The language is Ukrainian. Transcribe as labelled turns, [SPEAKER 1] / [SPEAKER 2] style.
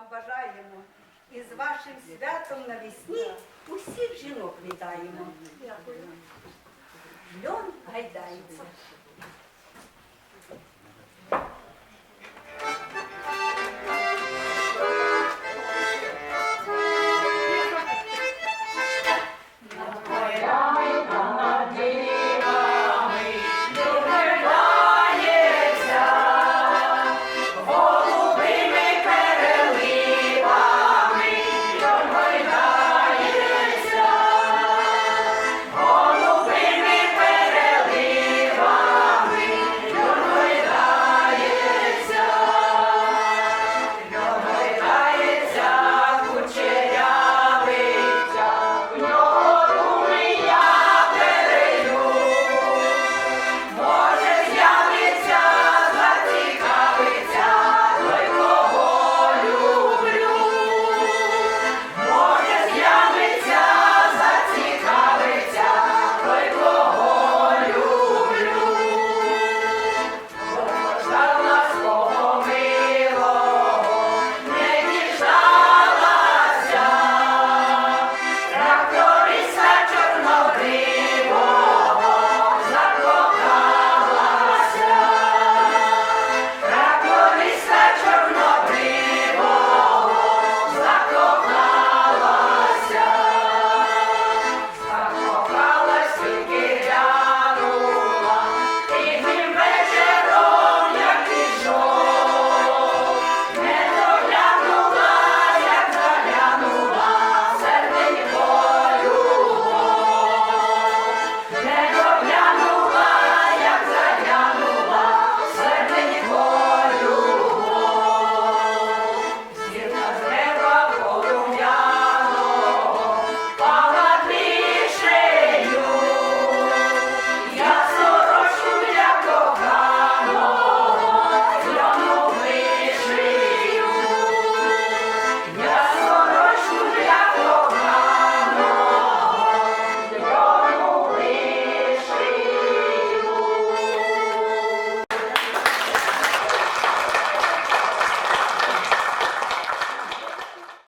[SPEAKER 1] вам бажаємо. І з вашим святом навесні усіх жінок вітаємо. Льон гайдається.